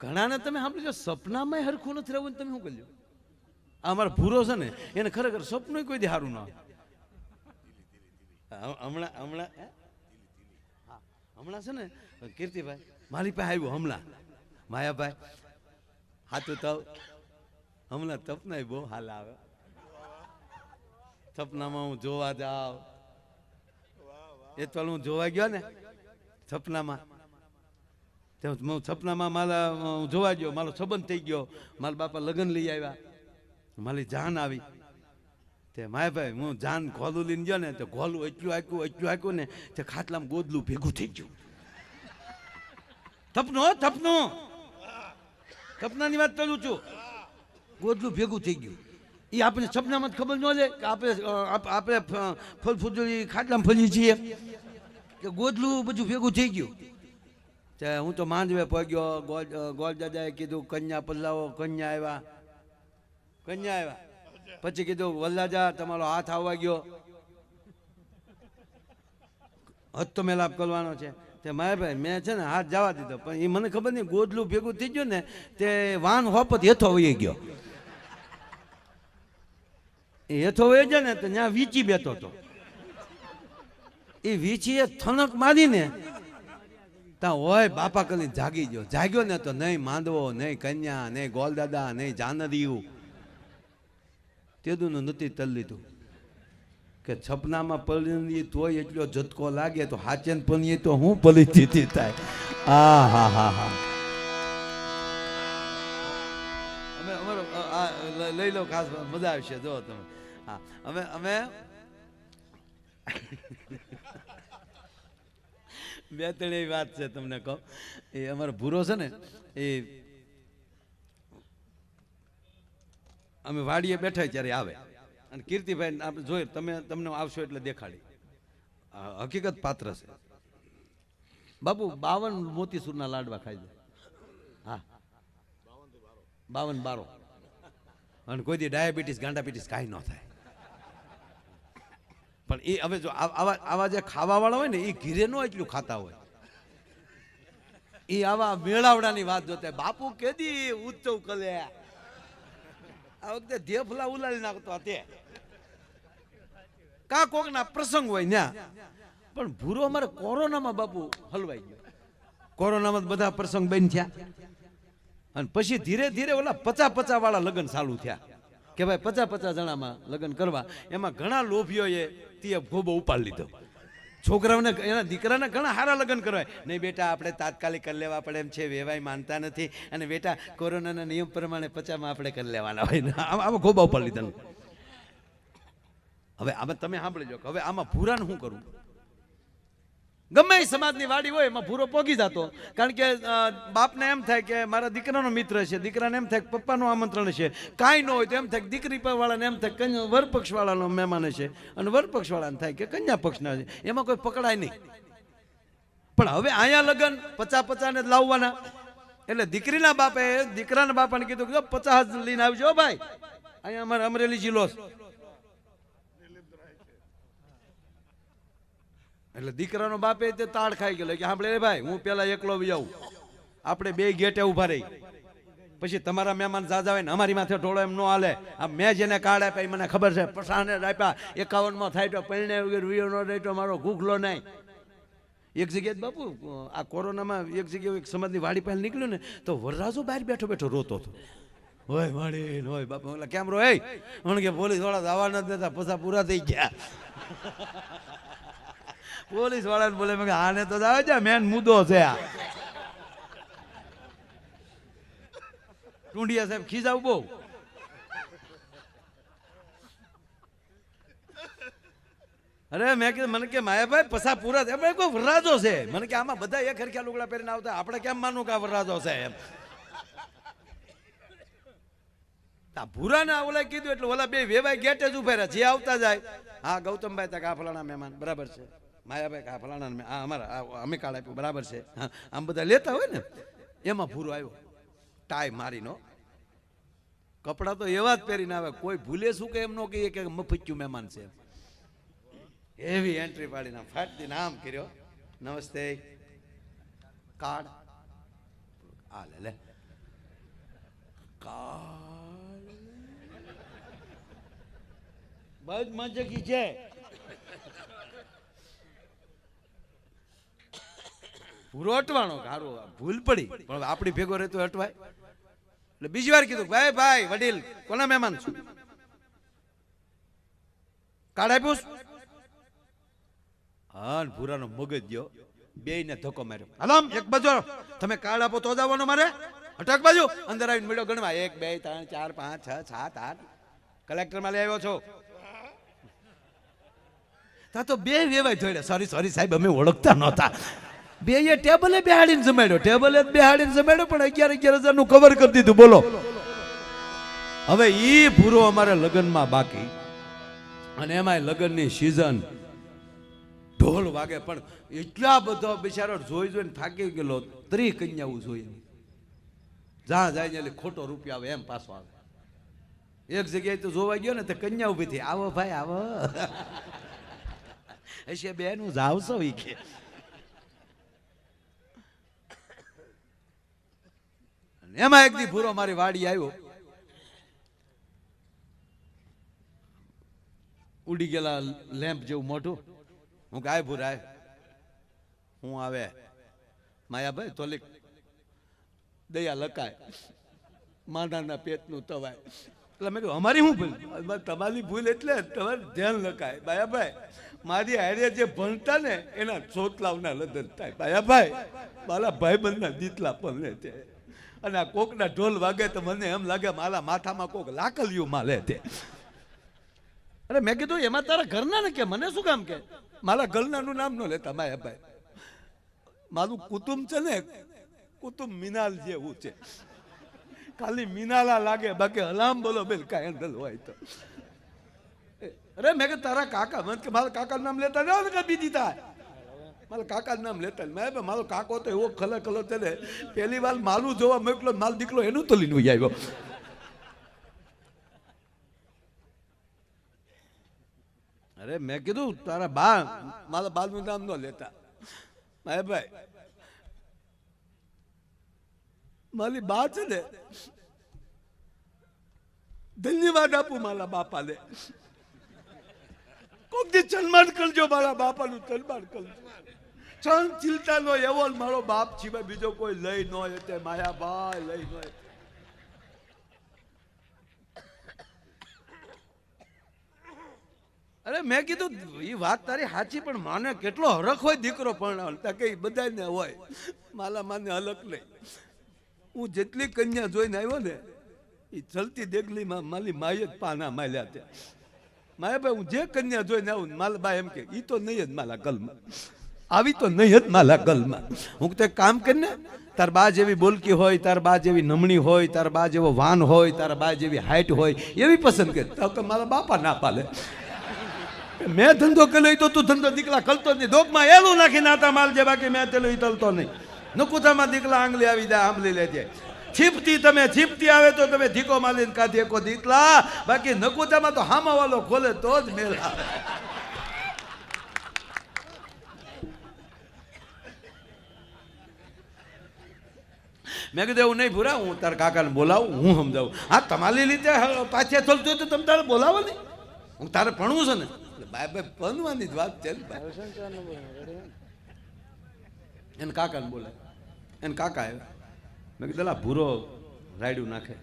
ઘણાને તમે સાંભળજો સપનામાં હરખું નથી રહેવું તમે શું કરજો? આ અમારો ભૂરો છે ને એને ખરેખર સપનું કોઈ દી સારું ના હમણાં હમણાં હે? હા, હમણાં છે ને કીર્તિભાઈ મારી પાસે આવ્યું હમણાં. માયાભાઈ હાથું તવ. હમણાં તપના બહુ હાલ આવે. સપનામાં હું જોવા જાઉં એ તો હું જોવા ગયો ને સપનામાં તો હું સપનામાં મારા હું જોવા ગયો, મારો સંબંધ થઈ ગયો. મારા બાપા લગ્ન લઈ આવ્યા. મારી જાન આવી. તે માય ભાઈ, હું જાન ઘોલું લઈને ગયો ને, તો ઘોલું એટલું આક્યું એટલું આક્યું ને, તે ખાટલામાં ગોદલું ભેગું થઈ ગયું. તપનું હો, તપનું. સપનાની વાત કરું છું. ગોદલું ભેગું થઈ ગયું. એ આપણે સપનામાં જ ખબર ન લે કે આપણે આપણે ફલ ફૂદડી ખાટલામાં ફરીએ છીએ. કે ગોદલું બધું ભેગું થઈ ગયું. હું તો માંડવે પગ્યો ગોલ ગોલ દાદાએ કીધું, કન્યા પલ્લાવો, કન્યા આવ્યા કન્યા આવ્યા પછી કીધું વલ્લાજા તમારો હાથ આવવા ગયો. હતો મેલાપ કરવાનો છે. તે મારે ભાઈ, મેં છે ને હાથ જવા દીધો, પણ એ મને ખબર નહીં, ગોદલું ભેગું થઈ ગયું ને, તે વાન હોપત હેથો વહી ગયો. એ હેથો વહી ગયો ને, તો ત્યાં વીચી બેઠો હતો. એ વીચીએ થનક મારીને ત્યાં હોય, બાપા કરીને જાગી ગયો. જાગ્યો ને તો નહીં માંદવો નહીં કન્યા, નહીં ગોલદાદા, નહીં જાનરિયું. તેદુનું નથી તલ લીધું. કે છપનામાં પલળી તોય એટલો ઝટકો લાગે તો હાચેન પલીએ તો હું પલી સ્થિતિ થાય. આ હા હા હા. અમે, અમારો લઈ લો ખાસ, મજા આવશે, જો તમે. હા, અમે અમે બે ત્રણ એવી વાત છે તમને કહું. એ અમારો ભૂરો છે ને, એ અમે વાડીએ બેઠા ત્યારે આવે. અને કીર્તિભાઈ આપણે જોયું તમે, તમને આવશો એટલે દેખાડી. હકીકત પાત્ર છે. બાપુ, બાવન મોતીસૂરના લાડવા ખાઈ જાય હા. બાવન બારો. અને કોઈ દી ડાયાબિટીસ, ગાંડાબિટીસ કાંઈ ન થાય. પણ એ હવે જો આવા આવા જે ખાવાવાળા હોય ને, એ ઘીરે નો એટલું ખાતા હોય. એ આવા મેળાવડાની વાત જોતા. બાપુ કેદી ઉત્સવ કલે આ વખતે ધેફલા ઉલાડી નાખતો તે. કા કોકના પ્રસંગ હોય ન્યા. પણ ભૂરો અમારે કોરોનામાં બાપુ હલવાઈ ગયો. કોરોનામાં બધા પ્રસંગ બન થયા. અને પછી ધીરે ધીરે ઓલા પચા પચા વાળા લગ્ન ચાલુ થયા. કે ભાઈ પચા પચા જણામાં લગ્ન કરવા. એમાં ઘણા લોભીઓએ તે ખૂબ ઉપાડ લીધો. છોકરાઓને એના દીકરાને ઘણા સારા લગ્ન કરવાય. નહીં બેટા, આપણે તાત્કાલિક કરી લેવા પડે એમ છે વેવાય માનતા નથી. અને બેટા, કોરોનાના નિયમ પ્રમાણે પચામાં આપણે કરી લેવાના હોય આમાં ખૂબ ઉપાડ લીધા. હવે આમાં તમે સાંભળી જો હવે આમાં ભૂરાને શું કરવું ગમે સમાજની વાડી હોય એમાં ભૂરો પોગી જતો. કારણ કે બાપને એમ થાય કે મારા દીકરાનો મિત્ર છે, દીકરાને એમ થાય પપ્પાનું આમંત્રણ છે. કાંઈ ન હોય તો એમ થાય કે દીકરી વાળાને એમ થાય કન્યા વરપક્ષ મહેમાન છે. અને વરપક્ષ વાળાને થાય કે કન્યા પક્ષના છે. એમાં કોઈ પકડાય નહીં. પણ હવે અહીંયા લગ્ન પચા પચાને જ લાવવાના. એટલે દીકરીના બાપે દીકરાના બાપાને કીધું કે પચાસ લઈને આવજો ભાઈ. અહીંયા અમારે અમરેલી જિલ્લો એટલે દીકરાનો બાપે તે તાળ ખાઈ ગયો કે એ ભાઈ, હું પેલા એકલો આવું. આપણે બે ગેટે ઊભા રહી. પછી તમારા મહેમાન જાજા હોય ને અમારી માથે ઢોળો એમ ન હાલે. આ મેં જેને કાર્ડ આપ્યા મને ખબર છે. પસાને આપ્યા. એકાવનમાં થાય તો પરિણય વગેરે વીયો ન રહેતો મારો ગુખલો નહીં. એક જગ્યાએ બાપુ, આ કોરોનામાં એક જગ્યાએ એક સમાજની વાડી પાસે નીકળ્યું ને, તો વરરાજો બહાર બેઠો બેઠો રોતો હતો. હોય વાડી હોય બાપુ, ઓલા કેમ રો એ મને કે પોલીસવાળા જવા જ દેતા, પૈસા પૂરા થઈ ગયા. પોલીસ વાળાને બોલે, મેં આને તો આવે મેન મુદ્દો છે આ. ટુંડિયા સાહેબ, ખીજાવ બહુ. અરે, મેં કીધું, મને કે માયાભાઈ, પસા પૂરા થયા. કોઈ વરરાજો છે. મને કે, આમાં બધા એક હરખ્યા લુગડા પહેરીને આવતા, આપણે કેમ માનવું કે આ વરરાજો છે? એમ. આ ભૂરાના ઓલા કીધું, એટલે ઓલા બે વેવાય ગેટે જ ઊભા રહ્યા, જે આવતા જાય. હા, ગૌતમભાઈ તક આ ફલાણા મહેમાન, બરાબર છે. માયાભાઈ આ ફલાણા આ અમારા અમે કાર્ડ આપ્યું, બરાબર છે? આમ બધા લેતા હોય ને, એમાં ભૂરો આવ્યો. ટાઈ મારીનો. કપડાં તો એવા જ પહેરીને આવે, કોઈ ભૂલે શું કે એમ ન કહીએ કે મફચ્યું મહેમાન છે એવી એન્ટ્રી પાડીને ફાટતી નામ કર્યો. નમસ્તે. કાર્ડ આ લે લે. કાળ. બસ મજકી છે. પૂરો અટવાનો ગારો ભૂલ પડી. પણ આપણી ભેગો રહેતો અટવાય. એટલે બીજી વાર કીધું, ભાઈ ભાઈ, વડીલ, કોના મહેમાન છું? કાર્ડ આપ્યું? હા ભૂરાનો મગજ ગયો. બે ને ધક્કો માર્યો. હલામ એક બાજુ તમે કાર્ડ આપો તો જ આવવાનો મારે. અટક બાજુ. અંદર આવીને મળ્યો ગણવા. એક, બે, ત્રણ, ચાર, પાંચ, છ, સાત, આઠ. કલેક્ટરમાં લઈ આવ્યો છો. તા તો બે વેવાય જોડે સોરી સોરી સાહેબ, અમે ઓળખતા નહોતા. બે એ ટેબલે બેહાડીને જમાડ્યો. ટેબલે બેહાડીને જમાડ્યો, પણ અગિયાર અગિયાર હજારનું કવર કરી દીધું. બોલો. હવે ઈ ભૂરો અમારે લગ્નમાં બાકી. અને એમાંય લગ્નની સિઝન ઢોલ વાગે, પણ એટલા બધો બિચારો જોઈ જોઈને થાકી ગયેલો. ત્રી કન્યાઓ જોઈએ જ્યાં જાય ને એટલે ખોટો રૂપિયા આવે, એમ પાછો આવે. એક જગ્યાએ તો જોવા ગયો ને, તો કન્યા ઊભી થઈ. આવો ભાઈ, આવો. હશે બેન હું જાવ કે. એમાં એક દી ભૂરો મારી વાડી આવ્યો. ઉડી ગયેલા લેમ્પ જેવું મોટું હું ગાય ભૂરાય હું આવે. માયાભાઈ, તોલિક. દયા લકાય. માંડાના પેટનું તવાય. એટલે મેં કહ્યું અમારી શું ભૂલ? તમારી ભૂલ એટલે તમારે ધ્યાન લખાય. બાયાભાઈ મારી હારે જે ભણતા ને, એના ચોટલાવના લદન થાય. બાયાભાઈ મારા ભાઈબંધના દીતલા પણ છે અને આ કોકના ઢોલ વાગે તો મને એમ લાગે મારા માથામાં કોક લાકલિયું માલે તે. અરે મેં કીધું, એમાં તારા ઘરના ને કે? મને શું કામ કે? મારા ઘરનાનું નામ ન લેતા માયાભાઈ મારું કુટુંબ છે ને, કુટુંબ મિનાલ જેવું છે. ખાલી મિનાલા લાગે, બાકી હલામ બોલો બેલ કાંઈ હોય તો. અરે મેં કે તારા કાકા, મને કે મારા કાકાનું નામ લેતા જાઓ ને કે બીજી થાય મારા કાકા નામ લેતા મેં મારો કાકો તો એવો ખલો ખલો છે ને, પહેલી વાર માલું જોવા મોકલો માલ દીકરો એનું તો લીનું આવ્યો. અરે, મેં કીધું, તારા બા, મારા બાલનું નામ ન લેતા. મારે ભાઈ, મારી બા છે ને, ધન્યવાદ આપું મારા બાપાને. કોક દી સન્માન કરજો મારા બાપાનું, સન્માન કરજો. સહન ચિંતાનો એવો મારો બાપ સિવાય બીજો કોઈ લઈ ન હોય તે માયા ભાઈ લઈ ન અરે મેં કીધું એ વાત તારી સાચી, પણ માને કેટલો હરખ હોય દીકરો પણ કે બધાને હોય. માલા માને હલક નહીં. હું જેટલી કન્યા જોઈને આવ્યો ને એ ચલતી દેગલીમાં માલી માય જ પાના માલ્યા ત્યાં. માયા ભાઈ, હું જે કન્યા જોઈને આવું માલા બા એમ કે એ તો નહીં જ માલા ગલમાં. આવી તો નહીં જ માલા ગલમાં. હું તો કામ કરીને તાર બા જેવી બોલકી હોય, તાર બા જેવી નમણી હોય, તાર બા જેવો વાન હોય, તાર બા જેવી હાઈટ હોય, એવી પસંદ કરે. તો મારા બાપા ના પાલે. મેં ધંધો કર્યો તો તું ધંધો દીકલા કલતો જ નહીં. ધોકમાં એલું નાખી નાતા માલ જે બાકી મેં તેલું એ તલતો નહીં. નકુતામાં દીકલા આંગલી આવી જાય, આંબલી લેજે છીપતી તમે, છીપતી આવે તો તમે ધીકો માલીને કાઢી એકો દીકલા. બાકી નકુતામાં તો હામા વાળો ખોલે તો જ મેળ આવે મેં કીધું એવું નહીં ભૂરા હું તારા કાકાને બોલાવું હું સમજાવું. હા તમારી રીતે પાછે થલતું હોય તો તમે તારે બોલાવો ને. હું તારે ભણવું છે ને. ભાઈ ભાઈ ભણવાની જ વાત છે એને કાકાને બોલે. એને કાકા આવ્યો. મેં કીધું "લા, ભૂરો રાયડું નાખે.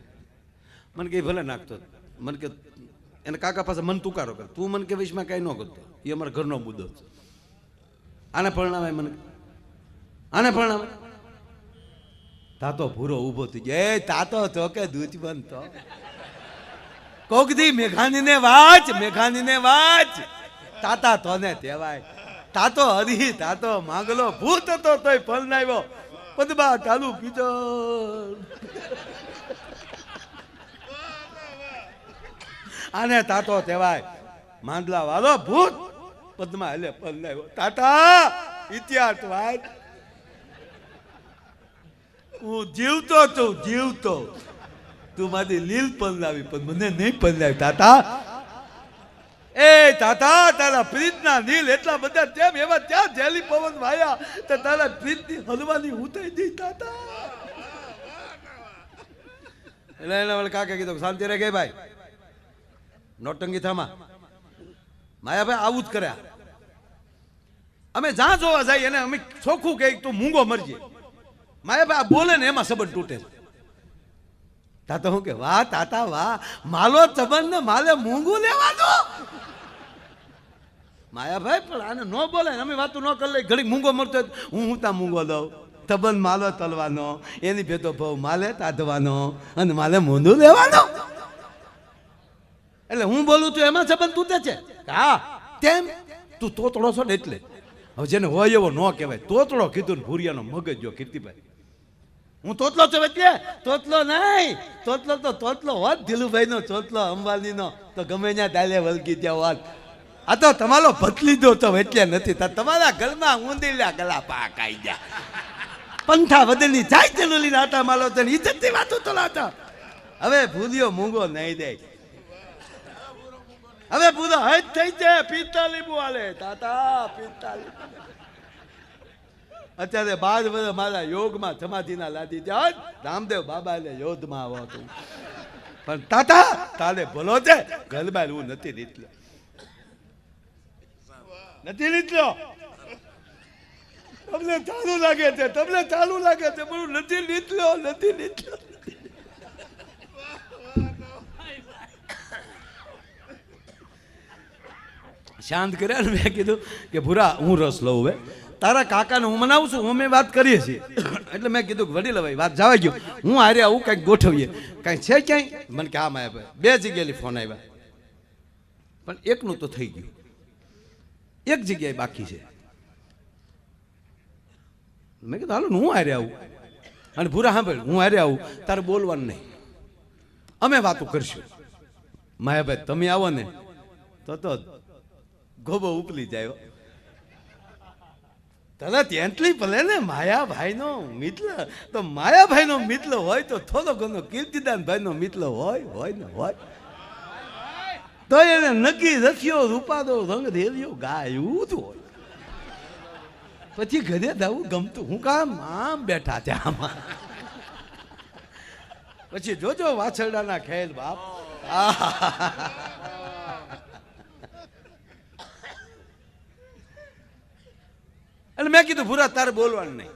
મને કે ભલે નાખતો. મને કે એને કાકા પાસે મન તુકારો કર તું મને કે વિશમાં કાંઈ ન કરતો. એ અમારા ઘરનો મુદ્દો છે. આને પરણાવે મને. આને પરણાવે તાતો ભૂરો ઊભો થઈ ગયો. એ તાતો તો કે દૂધ બનતો કોક દી મેઘાની ને વાચ મેઘાની ને વાચ. તાતા તોને તેવાય તાતો હરી, તાતો માંગલો. ભૂત હતો તોય નાવ્યો પદબા ચાલુ પીજો આને તાતો તેવાય માંદલા વાળો ભૂત. પદ્મા એટલે પલ નાવ્યો તાતા ઇતિહાસ વાંચ હું જીવતો છું, જીવતો. તું મારી લીલ પલ્લાવી પણ મને નહીં પલ્લાવી તાતા. એ તાતા, તારા પ્રીતના નીલ એટલા બધા તેમ એવા ત્યાં જેલી પવન વાયા તો તારા પ્રીતની હલવાની ઉતાઈ દી, તાતા. એટલે એને વળી કાકે કીધું શાંતિ રે ગઈ ભાઈ. નોટંગી થામા. માયાભાઈ આવું જ કર્યા. અમે જ્યાં જોવા જઈએ એને અમે ચોખ્ખું કહે તું મૂંગો મરજે. માયાભાઈ ભાઈ બોલે ને એમાં સંબંધ તૂટે તાતો હું કે, વાહ, તાતા, વાહ, માલો સંબંધ ને માલે મૂંગું લેવાનું? માયાભાઈ, પણ આને ન બોલે ને, અમે વાતું ન કરી લઈ ઘડીક મૂંગો મરતો હું હું ત્યાં મૂંગો દઉં તબન માલો તલવાનો, એની ભેતો ભાવ માલે તાધવાનો, અને માલે મોંધું લેવાનો. એટલે હું બોલું છું, એમાં સંબંધ તૂટે છે? હા, તેમ? તું તોતડો છો ને એટલે. હવે જેને હોય એવો ન કહેવાય. તોતડો કીધું ભૂરિયાનો મગજ જો કીર્તિભાઈ. હું તોતલો છું એટલે? તોતલો નહીં. તોતલો તો તોતલો હોત ધીલુભાઈ નો તોતલો અંબાની નો તો ગમે ત્યાં દાલે વલગી ત્યાં હોત. આ તો તમારો ભતલી દો તો એટલે નથી તમારા ગલમાં ઊંધીલા ગલા પાક આવી ગયા. પંથા બદલની જાય ચલુલી રાતા માલો તો ઇજ્જતની વાતો તો લાતા. હવે ભૂલ્યો મૂંગો નહીં દે. હવે ભૂલો હજ થઈ જાય પિસ્તાલી આલે. તાતા પિસ્તાલી અત્યારે બાદ વર્ષ મારા યોગમાં સમાધિના લાદી જાય રામદેવ બાબા એટલે યોધમાં આવો હતો પણ તાતા તાલે ભલો છે. ગલબાલ હું નથી નીકળ્યો. નથી નીકળ્યો? તમને ચાલુ લાગે છે, તમને ચાલુ લાગે છે, પણ નથી નીકળ્યો નથી નીકળ્યો. શાંત કર્યા ને મેં કીધું કે ભૂરા, હું રસ લઉં હવે. તારા કાકાને હું મનાવું છું અમે વાત કરીએ છીએ. એટલે મેં કીધું કે વડીલ ભાઈ વાત જવા ગયો હું હારે આવું કંઈક ગોઠવીએ. કાંઈ છે ક્યાંય? મને કે આમ આવ્યા બે જગ્યાએ ફોન આવ્યા. પણ એકનું તો થઈ ગયું. એક જગ્યાએ બાકી છે. મેં કીધું, હાલો હું હારે આવું. અને ભૂરા સાંભળ, હું હારે આવું. તારે બોલવાનું નહીં. અમે વાતો કરશું. માયાભાઈ, તમે આવો ને. તો તો ગોબો ઉપલી જાય. તરત એટલી ભલે ને માયાભાઈનો મિત્ર, તો માયાભાઈનો મિત્ર હોય તો થોડો ઘણો કીર્તિદાનભાઈનો મિત્ર હોય હોય ને હોય. તો એને નક્કી રખ્યો રૂપાદો, રંગ રેલ્યો ગાયું જ હોય. પછી ઘરે જવું ગમતું. હું કામ આમ બેઠા છે આમાં. પછી જોજો વાછરડાના ખેલ બાપ. આહા. એટલે મેં કીધું, ભૂરા, તારે બોલવાનું નહીં.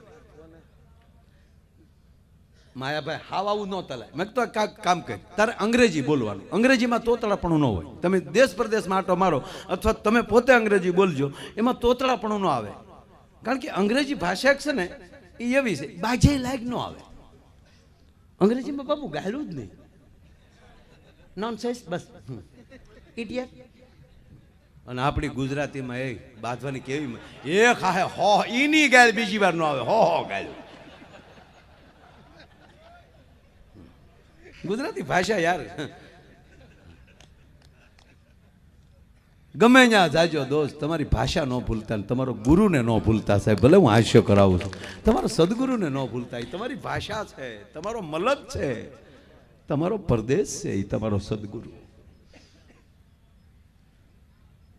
માયાભાઈ હાવ આવું ન તલાય. મેં તો કામ કરી. તારે અંગ્રેજી બોલવાનું. અંગ્રેજીમાં તોતળાપણું ન હોય. તમે દેશ પ્રદેશમાં આટો મારો અથવા તમે પોતે અંગ્રેજી બોલજો, એમાં તોતળાપણું ન આવે. કારણ કે અંગ્રેજી ભાષા છે ને, એ એવી છે, બાજે લાયક ન આવે. અંગ્રેજીમાં બાબુ ગાયલું જ નહીં. નોન બસ. ઇડિયટ અને આપણી ગુજરાતીમાં એ બાંધવાની કેવી એ ખાહે હો, ઈની ગાય બીજી વાર ન આવે. હો હો, ગાય. ગુજરાતી ભાષા યાર. ગમે ત્યાં જાજો દોસ્ત, તમારી ભાષા ન ભૂલતા તમારો ગુરુને ન ભૂલતા સાહેબ. ભલે હું હાસ્ય કરાવું છું. તમારો સદગુરુને ન ભૂલતા. એ તમારી ભાષા છે, તમારો મલક છે, તમારો પરદેશ છે એ તમારો સદગુરુ.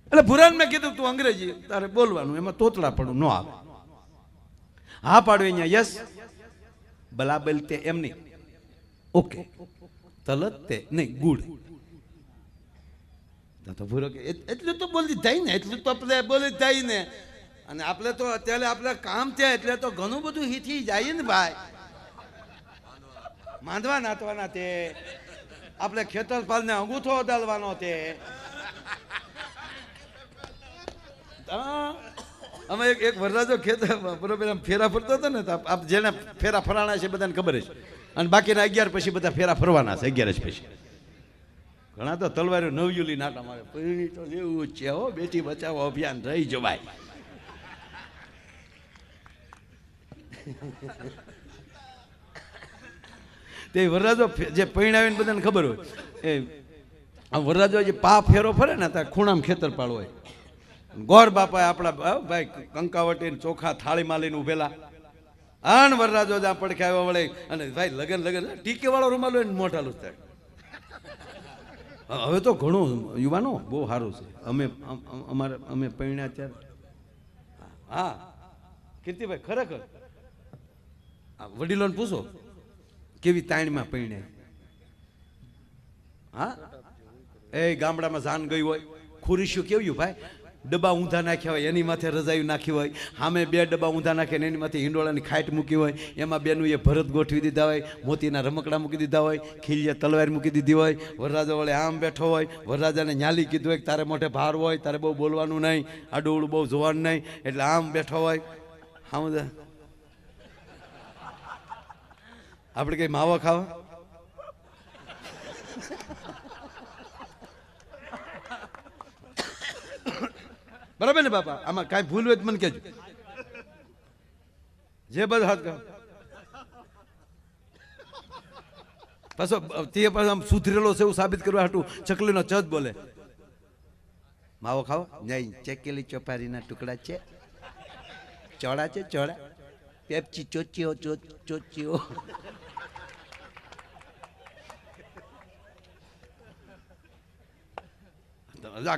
એટલે ભુરાન મેં કીધું, તું અંગ્રેજી, તારે બોલવાનું, એમાં તોતડા પડવું ન આવે. હા પાડવે અહીંયા, યસ. બલાબલ તે એમ નહીં. ઓકે. તલત તે નહીં, ગુડ. તો ભૂરો કે "એટ- એટલું તો બોલી થાય ને, એટલું તો આપણે બોલી થાય ને. અને આપણે તો અત્યારે આપણે કામ છે એટલે તો ઘણું બધું હીથી જાય ને ભાઈ. માંડવા નાતવાના તે. આપણે ખેતરપાલને અંગૂઠો અદાલવાનો તે હા. અમે એક એક વરરાજો ખેતર બરોબર, આમ ફેરા ફરતો હતો ને આપ- જેને ફેરા ફરાણા છે બધાને ખબર છે અને બાકીના અગિયાર પછી બધા ફેરા ફરવાના છે, અગિયાર જ પછી. ઘણા તો તલવારો નવયુલી નાટા મારે પછી તો એવું જ છે હો, બેટી બચાવો અભિયાન, રહી જવાય તે વરરાજો જે પૈણાવીને બધાને ખબર હોય. એ આ વરરાજો જે પા ફેરો ફરે ને, ત્યાં ખૂણામાં ખેતર પાડ હોય. ગોર બાપા આપણા ભાઈ કંકાવટી ચોખા થાળીમાં લઈને ઉભેલા. આન વરરાજો જ્યાં પડખે આવ્યો વળે, અને ભાઈ, લગન લગન ટીકે વાળો રૂમાલ હોય મોટા લુસ્તા હવે તો ઘણું યુવાનો બહુ સારું છે. અમે, અમ- અમ- અમારે, અમે પૈણ્યા ત્યારે. હા, કીર્તિભાઈ, ખરેખર. વડીલોને પૂછો, કેવી તાણીમાં પૈણ્યા હા? એ ગામડામાં જાન ગઈ હોય. ખુરીશું કેવું ભાઈ? ડબ્બા ઊંધા નાખ્યા હોય, એની માથે રજાયું નાખી હોય, સામે બે ડબ્બા ઊંધા નાખે એની માથે હિંડોળાની ખાટ મૂકી હોય, એમાં બેનું એ ભરત ગોઠવી દીધા હોય, મોતીના રમકડા મૂકી દીધા હોય ખીલિયા તલવાર મૂકી દીધી હોય, વરરાજા વળે આમ બેઠો હોય, વરરાજાને ન્યાલી કીધું હોય તારે મોઢે ભાર હોય, તારે બહુ બોલવાનું નહીં આડું બહુ જોવાનું નહીં. એટલે આમ બેઠો હોય. હા આપણે કઈ માવો ખાવા? બરાબર ને બાપા? આમાં કાંઈ ભૂલ હોય મને કહેજો. જે બધા હાથ કહો પાછો, તે પાછો આમ સુધરેલો છે એવું સાબિત કરવા હાટું ચકલીનો ચજ બોલે. માવો ખાઓ નહીં, ચકેલી ચોપારીના ટુકડા છે. ચોળા છે, ચોળા. પેપ્ચી ચોચીઓ ચોચીઓ.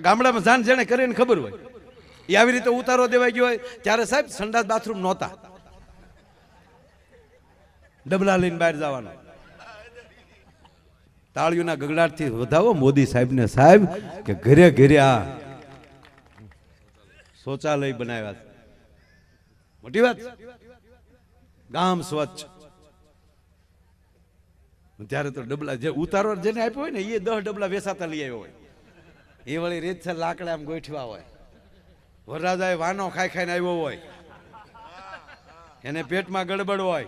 ગામડામાં જાણ જેને કરીને ખબર હોય. એ આવી રીતે ઉતારો દેવાઈ ગયો હોય, ત્યારે સાહેબ સંડાસ બાથરૂમ નહોતા. ડબલા લઈને બહાર જવાનું. તાળીઓના ગગડાટથી વધાવો, મોદી સાહેબને સાહેબ, કે ઘરે ઘરે આ શૌચાલય બનાવ્યા છે. મોટી વાત? ગામ સ્વચ્છ. ત્યારે તો ડબલા જે ઉતારો જેને આપ્યો હોય ને, એ દસ ડબલા વેસાતા લઈ આવ્યો હોય. એ વળી રીતસર લાકડા આમ ગોઠવા હોય. વરરાજાએ વાનો ખાઈ ખાઈને આવ્યો હોય. એને પેટમાં ગડબડ હોય.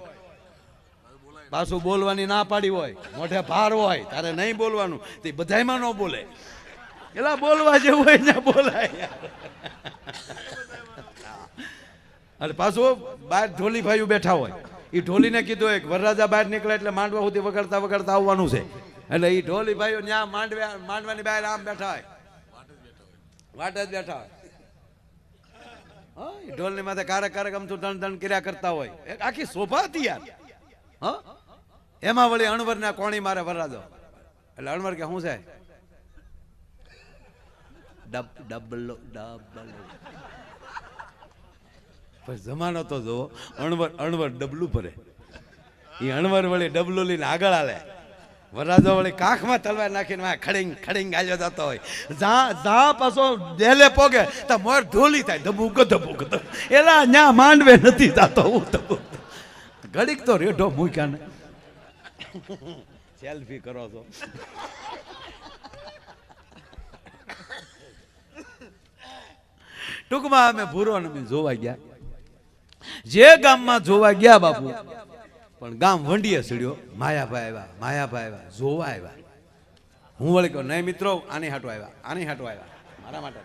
પાછું બોલવાની ના પાડી હોય. મોઢે ભાર હોય. તારે નહીં બોલવાનું. તે બધાયમાં ન બોલે. એલા બોલવા જેવું હોય ને બોલાય. અને પાછું બહાર ઢોલી ભાઈઓ બેઠા હોય. એ ઢોલીને કીધું હોય વરરાજા બહાર નીકળે એટલે માંડવા સુધી વગાડતા વગાડતા આવવાનું છે. એટલે એ ઢોલી ભાઈઓ ત્યાં માંડવા માંડવાની બહાર આમ બેઠા હોય. વાટ જ બેઠા હોય. ઢોલની માથે કારક કારક આમ દણ દણ કર્યા કરતા હોય. આખી શોભા હતી યાર. હા? એમાં વળી અણવરના કોણી મારે વરરાજો એટલે અણવર કે શું છે? ડબ, ડબલો ડબલો. પણ જમાનો તો જો અણવર અણવર ડબલું ભરે. એ અણવર વળી ડબલું લઈને આગળ હાલે. વરરાજો વળી કાખમાં તલવાર નાખીને વાં ખડીંગ ખડીંગ ગાલ્યો જતો હોય. જા જા પાછો ડેલે પોગે, તો મોર ઢોલી થાય. ધબુક ધબુક. એલા ન્યા માંડવે નથી જાતો હું ધબુક ઘડીક તો રેઢો મૂક્યા સેલ્ફી કરો છો. ટૂંકમાં અમે ભૂરો ને જોવા ગયા. જે ગામમાં જોવા ગયા બાપુ પણ ગામ વંડીએ ચડ્યો માયાભાઈ આવ્યા માયાભાઈ આવ્યા, જોવા આવ્યા. હું વળી કહું, નહીં મિત્રો, આની હાટો આવ્યા, આની હાટો આવ્યા. મારા માટે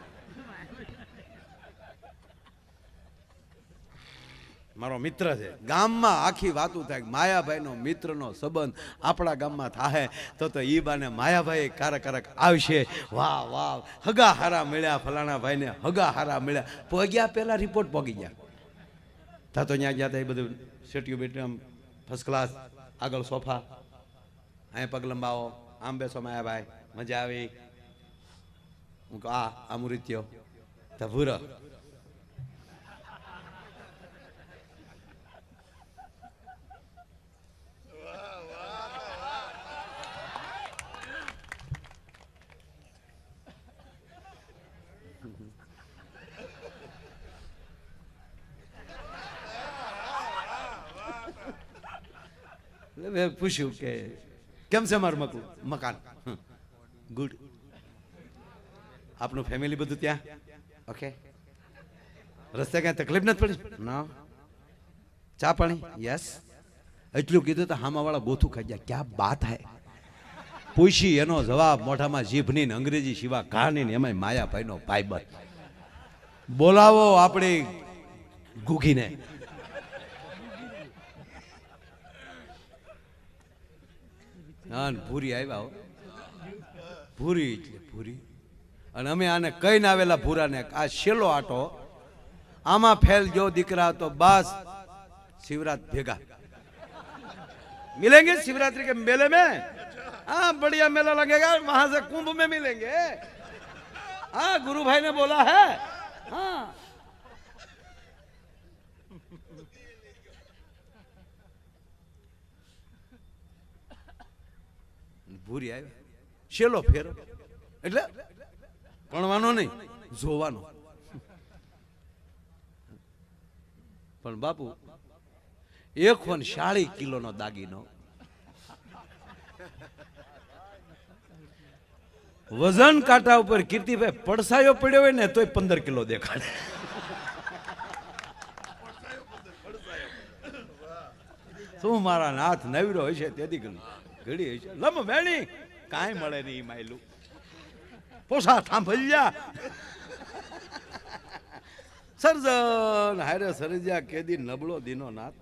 મારો મિત્ર છે. ગામમાં આખી વાતું થાય માયાભાઈનો મિત્રનો સંબંધ આપણા ગામમાં થાય તો તો ઈ બાને માયાભાઈ કારક આવશે. વાહ વાહ હગા હારા મળ્યા ફલાણા ભાઈને હગા હારા મળ્યા. પગ્યા, પહેલાં રિપોર્ટ પગી ગયા. તો ત્યાં ગયા તા એ બધું સેટ્યું બેટ્યું આમ ફર્સ્ટ ક્લાસ આગળ સોફા. અહીં પગ લંબાવો. આમ બેસો માયાભાઈ. મજા આવી. હું આ અમૃત્યો મૃત્યો તા ભૂરો એટલે મેં પૂછ્યું કે કેમ છે મારું મકું મકાન. ગુડ આપનું ફેમિલી બધું ત્યાં? ઓકે. રસ્તે કાંઈ તકલીફ નથી પડી? ના ચા પાણી? યસ એટલું કીધું તો હામાવાળા ગોથું ખાઈ ગયા. ક્યાં બાત હે? પૂછી એનો જવાબ મોઢામાં જીભની ને અંગ્રેજી સિવા કાની ને એમાંય માયાભાઈનો ભાઈબંધ. બોલાવો આપણી ગુગીને હા ને ભૂરી આવ્યા હો ભૂરી એટલે ભૂરી અને અમે આને કહીને આવેલા ભૂરાને કે આ છેલ્લો આટો આમાં ફેલ જો દીકરા તો બસ શિવરાત ભેગા मिलेंगे शिवरात्रि के मेले में हाँ बढ़िया मेला लगेगा वहां से कुंभ में मिलेंगे हाँ गुरु भाई ने बोला है हाँ ભૂરી આવ્યા શેલો ફેરો. એટલે ભણવાનો નહીં, જોવાનો. પણ બાપુ, એક વન શાળી કિલોનો દાગીનો. વજન કાંટા ઉપર કીર્તિભાઈ પડસાયો પડ્યો હોય ને, તોય પંદર કિલો દેખાડે. શું મારા નાથ નવીરો હોય છે તેથી ઘડી ઘડી છે. લમ વેણી. કાંઈ મળે નહીં માયલું. પોસા થાંભલ્યા સર્જન, હારે સરજ્યા કેદી નબળો દીનો નાથ.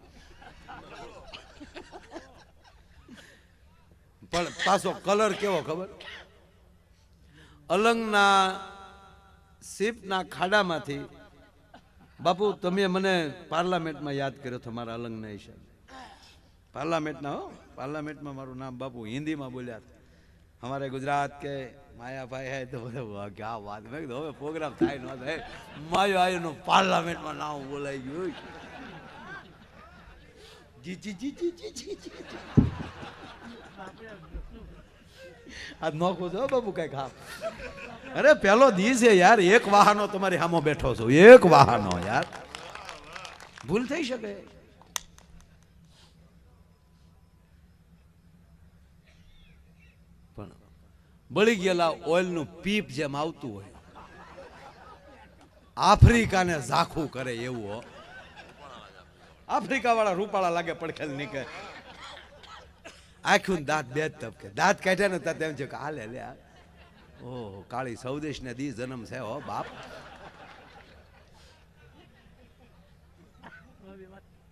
પણ પાછો કલર કેવો ખબર? અલંગના સીપના ખાડામાંથી, બાપુ, તમે મને પાર્લામેન્ટમાં યાદ કર્યો તમારા મારા અલંગના હિસાબે. પાર્લામેન્ટના હો, પાર્લામેન્ટમાં મારું નામ બાપુ હિન્દીમાં બોલ્યા અમારે ગુજરાત કે માયાભાઈ હે તો બોલે ક્યા વાત. મેં કીધું, હવે પ્રોગ્રામ થાય ન થાય. માયો આયુનું પાર્લામેન્ટમાં નામ બોલાઈ ગયું. જી જી જી જી જી જી જી આ નોખું છો બાપુ કઈ ખા અરે, પેલો દી છે યાર, એક વાહનો તમારી સામો બેઠો છો. એક વાહનો યાર. ભૂલ થઈ શકે. બળી ગયેલા ઓઇલનું પીપ જેમ આવતું હોય. આફ્રિકાને ઝાખું કરે એવું આફ્રિકા વાળા રૂપાળા લાગે પડખેલ નીકળે. આખું દાંત બે તબકે. દાંત કાઢ્યા ને ત્યાં તેમ છે કે હાલે, લે. ઓહો, કાળી સૌદેશ ને દી જન્મ છે, હો, બાપ.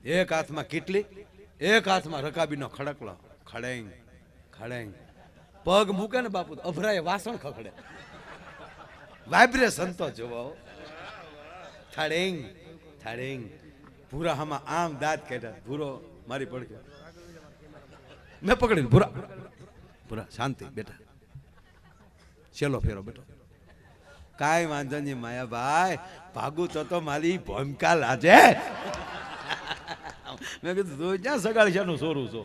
એક હાથમાં કેટલી, એક હાથમાં રકાબીનો ખડકલો. ખડેંગ ખડેંગ. પગ મૂકે ને બાપુ અભરાય, વાસણ ખખડે. વાઇબ્રેશન તો જોવો થાડેંગ થાડેંગ ભૂરા હામાં આમ દાંત કાઢ્યા, ભૂરો મારી પડકે મેં પકડી ભૂરા. ભૂરા, શાંતિ, બેટા. ચેલો ફેરો, બેટો. કાંઈ વાંધો નહીં, માયાભાઈ. ભાગું તો તો મારી ભૂમિકા લાજે. મેં કીધું, તું ક્યાં સગાડી છે? સોરું છો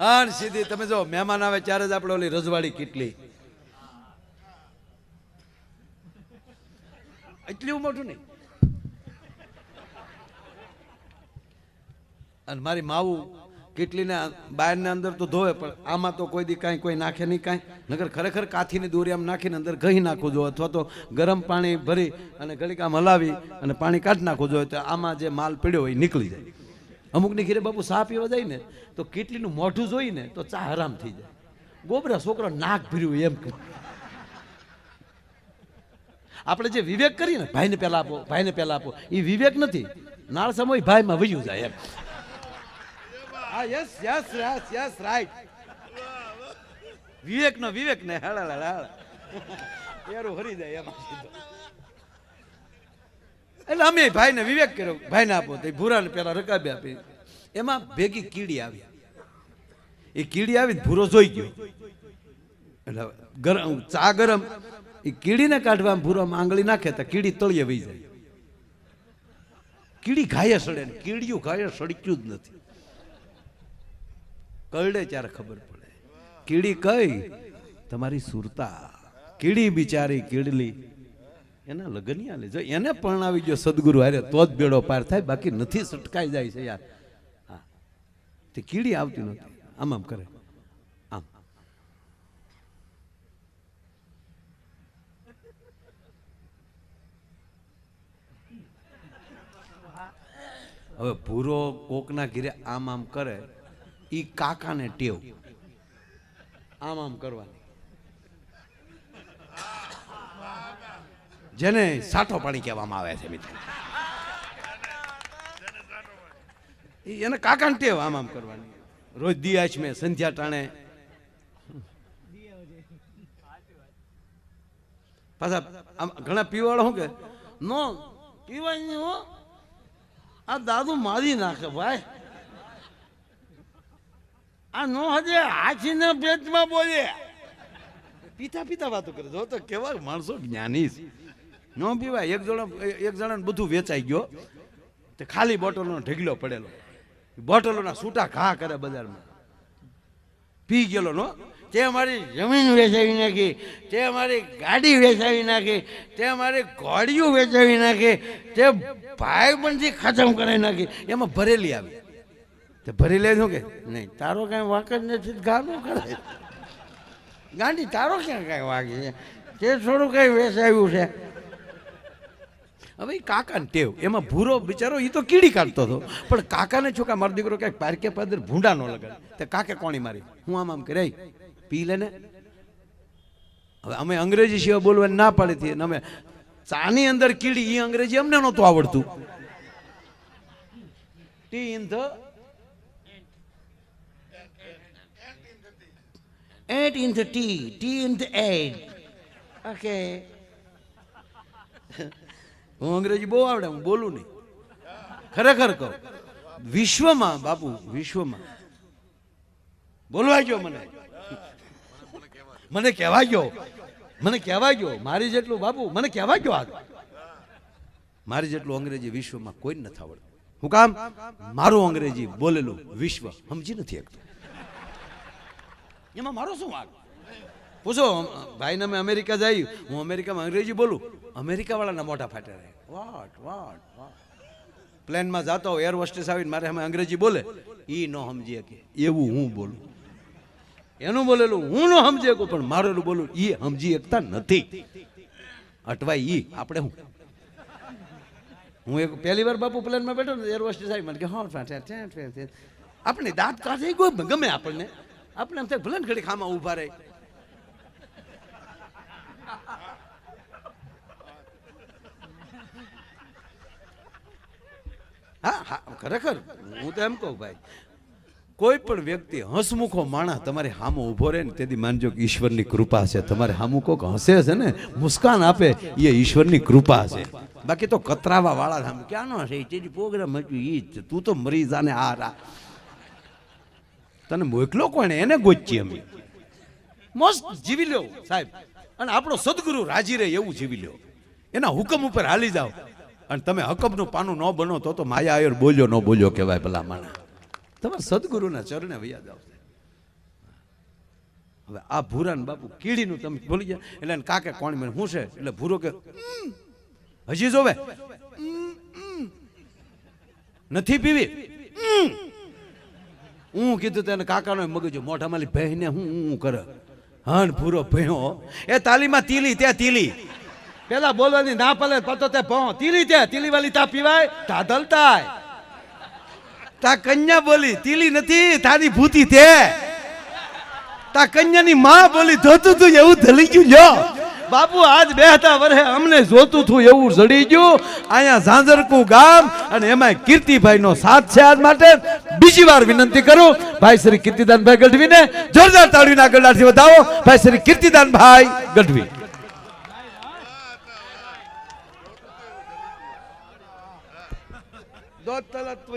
હા સીધી, તમે જો, મહેમાન આવે ત્યારે જ આપણે ઓલી રજવાડી કેટલી? એટલું મોટું નહીં. અને મારી માવું કેટલીને બહારને અંદર તો ધોવે, પણ આમાં તો કોઈ દી કાંઈ, કોઈ નાખે નહીં કાંઈ. નગર ખરેખર કાથીની દોરી આમ નાખીને અંદર ઘહી નાખવું જોઈએ અથવા તો ગરમ પાણી ભરી અને ઘડીક આમ હલાવી અને પાણી કાઢી નાખવું જોઈએ તો આમાં જે માલ પીડ્યો હોય નીકળી જાય. અમુકની ઘેરે બાપુ ચા પીવા જાય ને, તો કેટલીનું મોઢું જોઈને તો ચા હરામ થઈ જાય. ગોબરા છોકરો નાક ભર્યું એમ કે આપણે જે વિવેક કરીએ ને, ભાઈને પહેલા આપો, ભાઈને પહેલા આપો, એ વિવેક નથી. નાળ સમય ભાઈમાં વયું જાય એમ. હા yes yes yes yes right Vivek નો વિવેક ને હળ હાલા હાલા એરું હરી જાય એમાં. એટલે અમે ભાઈને વિવેક કર્યો, ભાઈને આપો. તો ભૂરાને પેલા રકાબી આપી. એમાં ભેગી કીડી આવી. એ કીડી આવી ભૂરો જોઈ ગયો. એટલે ગરમ ચા ગરમ, એ કીડીને કાઢવા ભૂરામાં આંગળી નાખે તો કીડી તળીએ વહી જાય. કીડી ઘાયે સડે ને કીડીયું ઘાયે સડક્યું જ નથી. કરડે ત્યારે ખબર પડે. કીડી કઈ? તમારી સુરતા. કીડી બિચારી કીડલી એના લગ્ન હાલે જો એને પરણાવી ગયો સદગુરુ હારે, તો જ બેડો પાર થાય. બાકી નથી સટકાઈ જાય છે યાર. હા. તે કીડી આવતી નથી આમ આમ કરે. આમ. હવે ભૂરો કોકના ઘીરે આમ આમ કરે, ઈ કાકાને ટેવ. આમ આમ કરવાની. જેને સાઠો પાણી કહેવામાં આવે છે મિત્રો. એને કાકાને ટેવ આમ આમ કરવાની. રોજ દિયાશ મેં, સંધ્યા ટાણે. પાછા ઘણા પીવાળો શું કે, નો પીવાય નહીં હો. આ દાદુ મારી નાખે ભાઈ. આ નો હજે હાથીના પેટમાં બોલે. પીતા પીતા વાતો કરે. જો તો કેવા માણસો જ્ઞાની છે. નો પીવાય. એક જણા એક જણાને બધું વેચાઈ ગયો. તે ખાલી બોટલોનો ઢગલો પડેલો. બોટલોના છૂટા ઘા કરે બજારમાં. પી ગયેલો નો. તે મારી જમીન વેચાવી નાખી. તે મારી ગાડી વેચાવી નાખી. તે મારી ઘોડીયું વેચાવી નાખી. તે ભાઈબંધી ખતમ કરાવી નાખી. એમાં ભરેલી આવી. તે ભરેલી શું કે? નહીં, તારો કાંઈ વાંક જ નથી. ગાડું કરે ગાંડી તારો ક્યાં કાંઈ વાગે છે? તે થોડું કાંઈ વેચાવ્યું છે. હવે કાકાને ટેવ. એમાં ભૂરો બિચારો એ તો કીડી કાઢતો હતો. પણ કાકાને છો કે, મારો દીકરો ક્યાંક પારકે પાદર ભૂંડા ન લગાડે. તે કાકે કોણી મારી? હું આમ આમ કરે પી લે ને. હવે અમે અંગ્રેજી સિવાય બોલવાની ના પાડી હતી. અમે ચાની અંદર કીડી એ અંગ્રેજી અમને નહોતું આવડતું. T in the at in the T T in the at. Okay. હું અંગ્રેજી બહુ આવડે, હું બોલું નહીં. ખરેખર કહું, વિશ્વમાં, બાપુ, વિશ્વમાં. બોલવા ગયો મને. મને કહેવા ગયો. મને કહેવા ગયો. મારી જેટલું, બાપુ, મને કહેવા ગયો આગળ. મારી જેટલું અંગ્રેજી વિશ્વમાં કોઈ નથી આવડતું. હું કામ? મારું અંગ્રેજી બોલેલું વિશ્વ સમજી નથી શકતું. એમાં મારો શું વાગ પૂછો ભાઈને અમે અમેરિકા જઈ હું અમેરિકામાં અંગ્રેજી બોલું. અમેરિકાવાળાના મોટા ફાટે ફાટ્યા રહે. વાટ વાટ વાટ પ્લેનમાં જતો હોય એર હોસ્ટેસ આવીને મારે અમે અંગ્રેજી બોલે. એ ન સમજી શકે. એવું હું બોલું. એનું બોલેલું હું ન સમજી શકું પણ મારેલું બોલું એ સમજી શકતા નથી. અટવાય ઈ આપણે હું? હું એક પહેલી વાર બાપુ પ્લેનમાં બેઠો ને એર હોસ્ટેસ આવી મને કે હા. આપણે દાંત કાઢે ગમે આપણને. આપણે એમ થાય ભલે ઘડી ખામાં ઊભા રહે. ખરેખર? હું તો એમ કહું ભાઈ, કોઈ પણ વ્યક્તિ હસમુખો માણસ તમારે હામો ઊભો રહે ને તેથી માનજો કે ઈશ્વરની કૃપા છે. તમારે હામું કોક હસે છે ને, મુસ્કાન આપે, એ ઈશ્વરની કૃપા છે. બાકી તો કતરાવા વાળા સામે ક્યાંનો હશે? એ પ્રોગ્રામ હજુ એ જ. તું તો મરી જાને, આ રા. તને મોકલો કોને એને ગોચી અમે. મસ્ત જીવી લ્યો, સાહેબ. અને આપણો સદગુરુ રાજી રહે, એવું જીવી લ્યો. એના હુકમ ઉપર હાલી જાઓ. અને તમે હકબનું પાનું ન બનો તો તો માયા આયર બોલ્યો ન બોલ્યો કહેવાય ભલા માણા તમારા સદગુરુના ચરણે વૈયા આવશે. હવે આ ભૂરાન બાપુ કીડીનું તમે બોલી ગયા. એટલે કાકે કોણ મને શું છે? એટલે ભૂરો કે હજી જોવે. નથી પીવી? હું કીધું તેને કાકાનો મગજ મોઢા માલી બહેને હું હું કરે. હાન ભૂરો ભયો એ તાલીમાં તીલી, ત્યાં તીલી. પેલા બોલવાની ના પલે પતો તે ભો. તીલી તે તીલી વાલી તા પીવાય તા દલતાય. તા કન્યા બોલી તીલી નથી તારી ભૂતી તે તા કન્યાની માં બોલી ધોતું તું એવું ધલી ગયું જો બાપુ આજ બેહતા વરહે અમને જોતું તું એવું જડી ગયું. અહીંયા ઝાંઝરકું ગામ અને એમાં કીર્તિભાઈ નો સાથ છે આજ માટે. બીજી વાર વિનંતી કરું ભાઈ શ્રી કીર્તિદાનભાઈ ગઢવીને જોરદાર તાળીના ગળાથી વધાવો. ભાઈ શ્રી કીર્તિદાનભાઈ ગઢવી. દોત તલત